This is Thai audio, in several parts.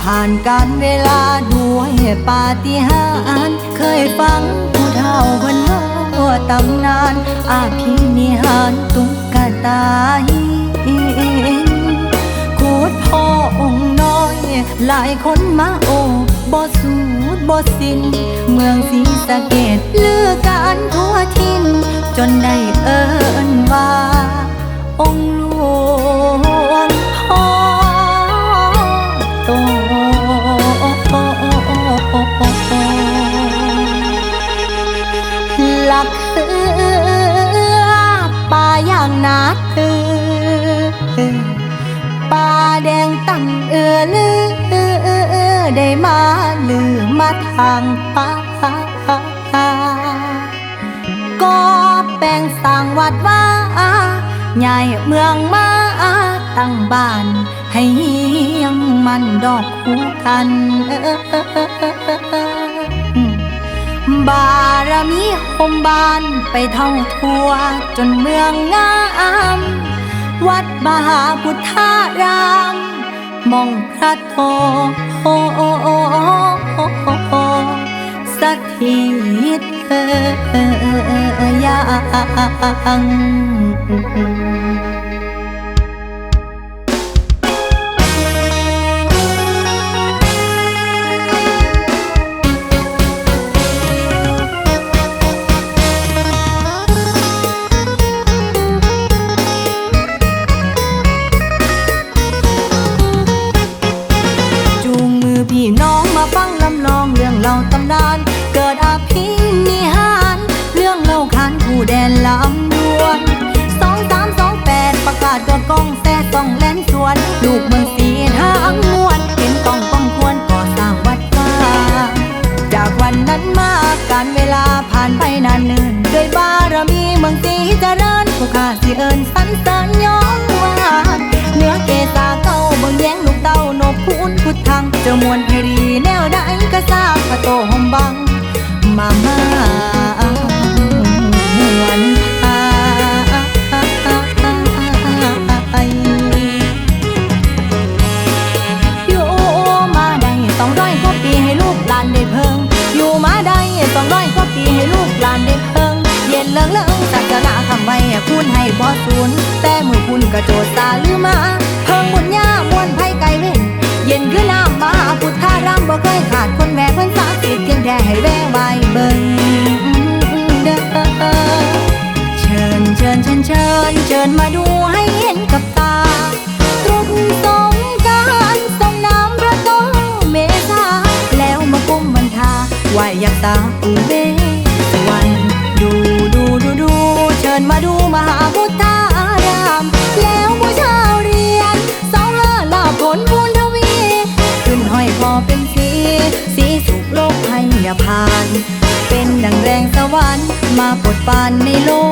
ผ่านการเวลาด้วยปาฏิหาริย์เคยฟังผู้เฒ่าคนโน้ตำนานอาภินิหารตุ๊กตาหินกูดพ่อองค์น้อย หลายคนมาโอบบ่สูดบ่สิน เมืองศรีสะเกดเลือการทั่วทินจนได้ หลักคือป่าอย่างนาตือป่าแดงตั้งเอือลือได้มาลือมาทางป่าก็แปลงสร้างวัดว่าใหญ่เมืองมาตั้งบ้านให้ยังมันดอกคู่กัน บารมีหมบานไปเท่าทั่วจนเมืองงาม วัดมหาพุทธาราม มองพระโตโสถิตเอยังานเวลาผ่านไปนานเนินด้วยบารมีเมืองสีเจริญผู้ข้าสิเอิญสันเสริญย้อนว่าเนื้อเกษาเก้าเบืองแยงลูกเต้านกพูนพุทธังเจ้ามวลเพรีแนวใดก็สร้างพระโตหอมบังมา เชิญมาดูให้เห็นกับตาตรุษสงการส่งน้ำพระโตเมษาแล้วมากุมบันทาไหวยักตาอุเบสวรรณดูดูดูดูเชิญมาดูมหาพุทธาราม แล้วผู้ชาวเรียนสองห้าลาผลพูนทวี ขึ้นห้อยคอเป็นสี สีสุขโลกให้ยาผ่าน เป็นดังแรงสวรรค์มาปดปานในโลก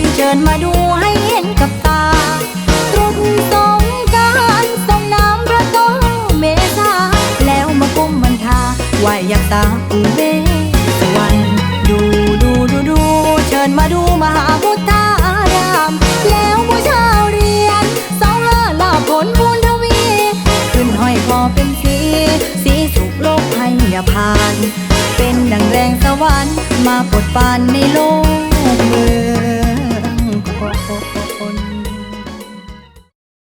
ญเชิญเชิญมาดูให้เห็นกับตาตรุษสงการส่งน้ำพระโตเมษาแล้วมากุมมันทาไหวยักษ์ตาอุเบสวรรณดูดูดูดูเชิญมาดูมหาพุทธาราม แล้วผู้ชาวเรียนสองห้าลาผลพูนทวี ขึ้นห้อยคอเป็นสี สีสุขโลกให้อย่าผ่าน เป็นดังแรงสวรรค์มาปลดปานในโลกเมือ